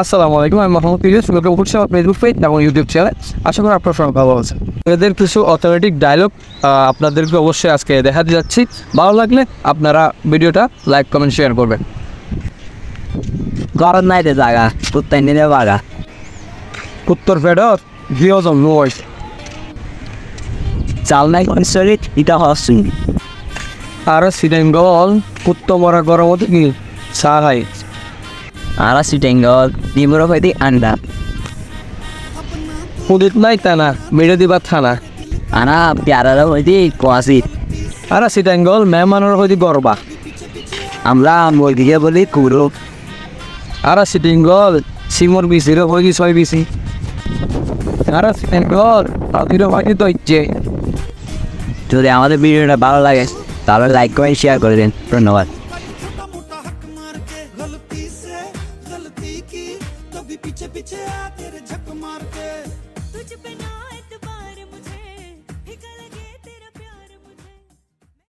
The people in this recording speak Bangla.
আসসালামু আলাইকুম আমি মোহাম্মদ ইলিয়াস ওয়েলকাম করছি আমার ফেসবুক পেজ এবং ইউটিউব চ্যানেল আশা করি আপনার সবাই ভালো আছেন। এদের কিছু অথেন্টিক ডায়লগ আপনাদেরকে অবশ্যই আজকে দেখাতে যাচ্ছি। ভালো লাগলে আপনারা ভিডিওটা লাইক কমেন্ট শেয়ার করবেন। গরম নাই রে জাগা কুত্তাই নিলে বাগা। উত্তর ফেডর ভিওজ অন ভয়েস চাল নাই কনসরি ইটা হসুন আর সিডেন গল কুত্ত মরা গরম হতে কি? আর সিটেঙ্গল ডিমুরো হইতে আন্ডা। কুদিত নাই টানা মেরে দিবা থানা। আনা পেয়ারারা হইতে কোয়াশি আর সিডেন গল মেহমানের হইতে গরবা। আমরা মুরগিকে বলি কুরো। আর সিডিং গল সিমর বিসি রে হইতে ছয় বিসি। আর সিডেন গল আদির হইতে তো ইচ্ছে যদি আমাদের ভিডিওটা ভালো লাগে তাহলে লাইক করে শেয়ার করে দিন। ধন্যবাদ। की कभी पीछे पीछे आ तेरे झक मार के। तुझ पे